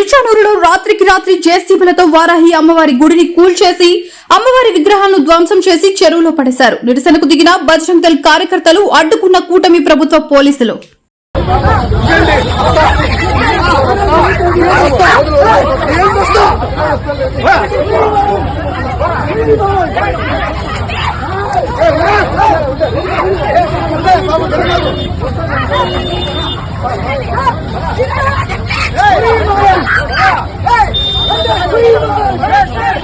తిరుచానూరులో రాత్రికి రాత్రి జేసీబీలతో వారాహి అమ్మవారి గుడిని కూల్చేసి అమ్మవారి విగ్రహాలను ధ్వంసం చేసి చెరువులో పడేశారు. నిరసనకు దిగిన బజరంగ్ దళ్ కార్యకర్తలు అడ్డుకున్న కూటమి ప్రభుత్వ పోలీసులు.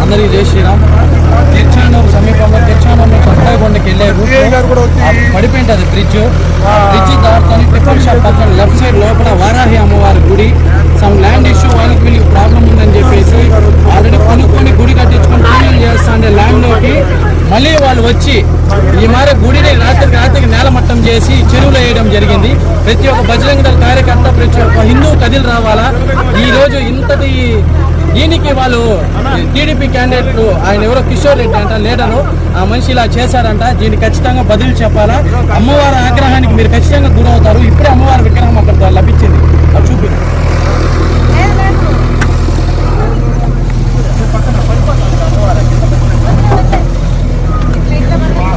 అందరికీ జై శ్రీరామ్ తిరుచానూరు సమీపంలో తిరుచానూరు నుంచి అట్టాయకొండకి వెళ్ళే పడిపోయింది అది బ్రిడ్జ్ బ్రిడ్జ్ దాటుకొని టిఫిన్ షాప్ పక్కన లెఫ్ట్ సైడ్ లోపల వారాహి అమ్మవారి గుడి. సమ్ ల్యాండ్ ఇష్యూ వాళ్ళకి వీళ్ళకి ప్రాబ్లం ఉందని చెప్పేసి ఆల్రెడీ కొనుక్కొని గుడి కట్టించుకొని పూజలు చేస్తాండే ల్యాండ్లోకి. మళ్ళీ వాళ్ళు వచ్చి ఈ మారే గుడిని రాత్రికి రాత్రికి నేలమట్టం చేసి చెరువులో వేయడం జరిగింది. ప్రతి ఒక్క బజరంగ దళ కార్యకర్త ప్రతి ఒక్క హిందూ కదిలి రావాలా? ఈ రోజు ఇంతటి దీనికి వాళ్ళు టీడీపీ క్యాండిడేట్లు ఆయన ఎవరో కిషోర్ రెడ్డి అంట లీడరు. ఆ మనిషి ఇలా చేశారంట దీనికి ఖచ్చితంగా బదులు చెప్పాలా? అమ్మవారి ఆగ్రహానికి మీరు ఖచ్చితంగా గురవుతారు. ఇప్పుడే అమ్మవారి విగ్రహం అక్కడ లభించింది. అది చూపి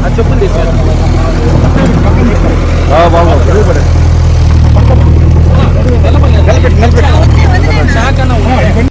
అది చెప్పులు తీసారు షాక్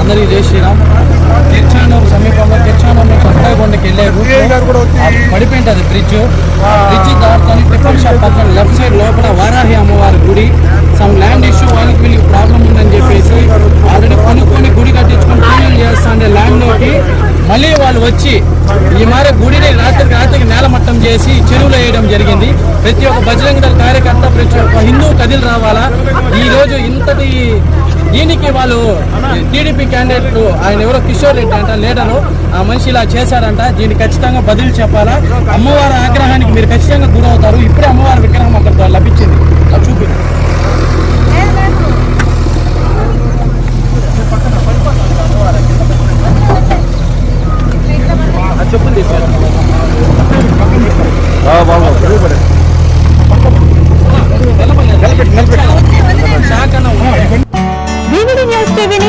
అందరికీ జై శ్రీరామ్. తిరుచానూరు సమీపంలో తిరుచానూరు నుంచి అట్టాయకొండకి వెళ్ళే రూట్ పడిపోయింది అది బ్రిడ్జ్ బ్రిడ్జ్ దాటుకొని టిఫిన్ షాప్ పక్కన లెఫ్ట్ సైడ్ లోపల వారాహి అమ్మవారి గుడి. సమ్ ల్యాండ్ ఇష్యూ వాళ్ళకి వీళ్ళకి ప్రాబ్లం ఉందని చెప్పేసి ఆల్రెడీ మళ్ళీ వాళ్ళు వచ్చి ఈ మారే గుడిని రాత్రికి రాత్రికి నేలమట్టం చేసి చెరువులో వేయడం జరిగింది. ప్రతి ఒక్క బజరంగ దళ కార్యకర్త ప్రతి ఒక్క హిందూ కదిలి రావాలా? ఈ రోజు ఇంతటి దీనికి వాళ్ళు టీడీపీ క్యాండిడేట్లు ఆయన ఎవరో కిషోర్ రెడ్డి అంట లీడరు ఆ మనిషి ఇలా చేశారంట దీన్ని ఖచ్చితంగా బదులు చెప్పాలా? అమ్మవారి ఆగ్రహానికి మీరు ఖచ్చితంగా గురవుతారు. ఇప్పుడే అమ్మవారి విగ్రహం అక్కడ లభించింది అది చూపి అది చెప్పులు తీసారు షాక్ అన్న ఉన్నాడు. వివిడి న్యూస్ టీవీని